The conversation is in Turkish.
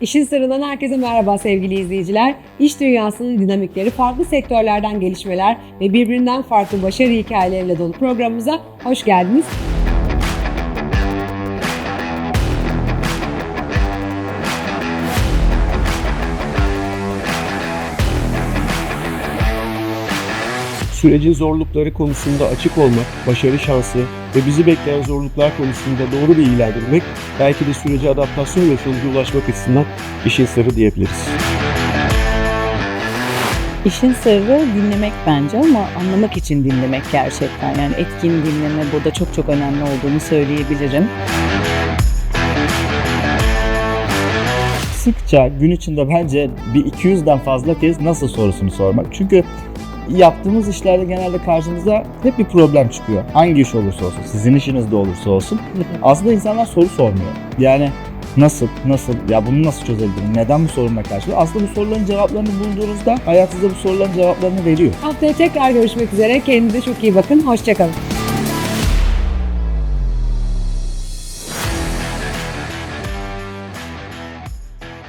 İşin sırrından herkese merhaba sevgili izleyiciler. İş dünyasının dinamikleri, farklı sektörlerden gelişmeler ve birbirinden farklı başarı hikayeleriyle dolu programımıza hoş geldiniz. Sürecin zorlukları konusunda açık olmak, başarı şansı ve bizi bekleyen zorluklar konusunda doğru bilgilendirmek belki de sürece adaptasyon ve sonuca ulaşmak açısından işin sırrı diyebiliriz. İşin sırrı dinlemek bence ama anlamak için dinlemek gerçekten. Yani etkin dinleme burada çok çok önemli olduğunu söyleyebilirim. sıkça gün içinde bence bir 200'den fazla kez nasıl sorusunu sormak. Çünkü yaptığımız işlerde genelde karşımıza hep bir problem çıkıyor. Hangi iş olursa olsun, sizin işiniz de olursa olsun. Aslında insanlar soru sormuyor. Yani nasıl, nasıl, ya bunu nasıl çözebilirim, neden bu sorunla karşı? Aslında bu soruların cevaplarını bulduğunuzda hayat size bu soruların cevaplarını veriyor. Haftaya tekrar görüşmek üzere. Kendinize çok iyi bakın. Hoşçakalın.